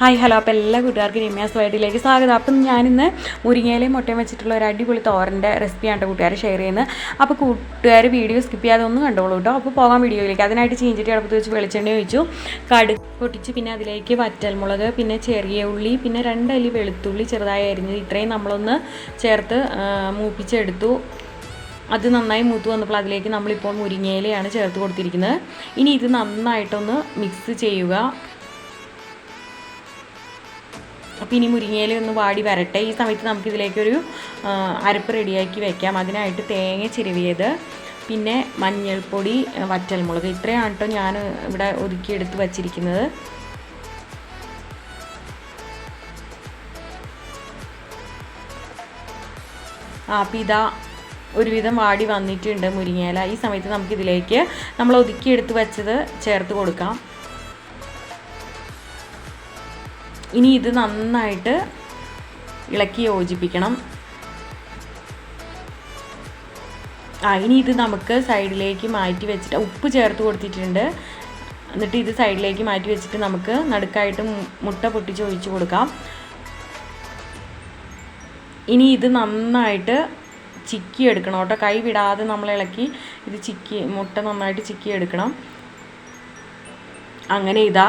Hi hello. അപ്പോൾ എല്ലാ കൂട്ടുകാർക്കും രമ്യാസ് വൈഡിലേക്ക് സ്വാഗതം. അപ്പം ഞാനിന്ന് മുരിങ്ങയിലയും മുട്ടയും വെച്ചിട്ടുള്ള ഒരു അടിപൊളി തോരന്റെ റെസിപ്പിയാണ് കൂട്ടുകാർ ഷെയർ ചെയ്യുന്നത്. അപ്പോൾ കൂട്ടുകാർ വീഡിയോ സ്കിപ്പ് ചെയ്യാതെ ഒന്നും കണ്ടോളൂ കേട്ടോ. അപ്പോൾ പോകാൻ വീഡിയോയിലേക്ക്. അതിനായിട്ട് ചീഞ്ചിട്ട് അടുപ്പത്ത് വെച്ച് വെളിച്ചെണ്ണ ഒഴിച്ചു. കടു പൊട്ടിച്ച് പിന്നെ അതിലേക്ക് വറ്റൽമുളക് പിന്നെ ചെറിയ ഉള്ളി പിന്നെ രണ്ടല്ലി വെളുത്തുള്ളി ചെറുതായി അരിഞ്ഞത്. ഇത്രയും നമ്മളൊന്ന് ചേർത്ത് മൂപ്പിച്ചെടുത്തു. അത് നന്നായി മൂത്ത് വന്നപ്പോൾ അതിലേക്ക് നമ്മളിപ്പോൾ മുരിങ്ങയിലയാണ് ചേർത്ത് കൊടുത്തിരിക്കുന്നത്. ഇനി ഇത് നന്നായിട്ടൊന്ന് മിക്സ് ചെയ്യുക. അപ്പോൾ ഇനി മുരിങ്ങയില ഒന്ന് വാടി വരട്ടെ. ഈ സമയത്ത് നമുക്കിതിലേക്കൊരു അരപ്പ് റെഡിയാക്കി വെക്കാം. അതിനായിട്ട് തേങ്ങ ചിരവിയത് പിന്നെ മഞ്ഞൾപ്പൊടി വറ്റൽമുളക്. ഇത്രയാണ് കേട്ടോ ഞാൻ ഇവിടെ ഒതുക്കിയെടുത്ത് വച്ചിരിക്കുന്നത്. ആ അപ്പം ഇതാ ഒരുവിധം വാടി വന്നിട്ടുണ്ട് മുരിങ്ങയില. ഈ സമയത്ത് നമുക്കിതിലേക്ക് നമ്മൾ ഒതുക്കിയെടുത്ത് വെച്ചത് ചേർത്ത് കൊടുക്കാം. ഇനി ഇത് നന്നായിട്ട് ഇളക്കി യോജിപ്പിക്കണം. ആ ഇനി ഇത് നമുക്ക് സൈഡിലേക്ക് മാറ്റി വെച്ചിട്ട് ഉപ്പ് ചേർത്ത് കൊടുത്തിട്ടുണ്ട്. എന്നിട്ട് ഇത് സൈഡിലേക്ക് മാറ്റി വെച്ചിട്ട് നമുക്ക് നടുക്കായിട്ട് മുട്ട പൊട്ടിച്ച് ഒഴിച്ച് കൊടുക്കാം. ഇനി ഇത് നന്നായിട്ട് ചിക്കി എടുക്കണം കേട്ടോ. കൈ വിടാതെ നമ്മൾ ഇളക്കി ഇത് ചിക്കി മുട്ട നന്നായിട്ട് ചിക്കി എടുക്കണം. അങ്ങനെ ഇതാ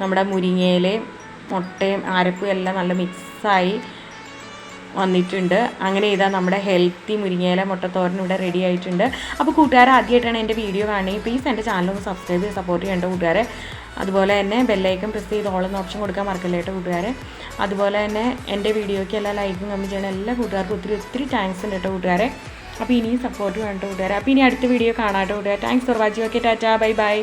നമ്മുടെ മുരിങ്ങയിലയും മുട്ടയും അരപ്പും എല്ലാം നല്ല മിക്സായി വന്നിട്ടുണ്ട്. അങ്ങനെ ഇതാ നമ്മുടെ ഹെൽത്തി മുരിങ്ങയില മുട്ടത്തോരൻ ഇവിടെ റെഡി ആയിട്ടുണ്ട്. അപ്പോൾ കൂട്ടുകാരെ ആദ്യമായിട്ടാണ് എന്റെ വീഡിയോ കാണുന്നത്. പ്ലീസ് എന്റെ ചാനലൊന്ന് സബ്സ്ക്രൈബ് ചെയ്ത് സപ്പോർട്ട് ചെയ്യേണ്ട കൂട്ടുകാരെ. അതുപോലെ തന്നെ ബെല്ലൈക്കൻ പ്രസ് ചെയ്ത് ഓളെന്ന് ഓപ്ഷൻ കൊടുക്കാൻ മറക്കല്ലേ കേട്ടോ കൂട്ടുകാരെ. അതുപോലെ തന്നെ എന്റെ വീഡിയോയ്ക്ക് എല്ലാ ലൈക്കും കമ്മി ചെയ്യണം എല്ലാ കൂട്ടുകാർക്കും ഒത്തിരി ഒത്തിരി താങ്ക്സ് ഉണ്ട് കേട്ടോ കൂട്ടുകാരെ. അപ്പോൾ ഇനിയും സപ്പോർട്ട് വേണ്ട കൂട്ടുകാരെ. അപ്പോൾ ഇനി അടുത്ത വീഡിയോ കാണാം കേട്ടോ കൂട്ടുകാരെ. Thanks for watching okay tata bye bye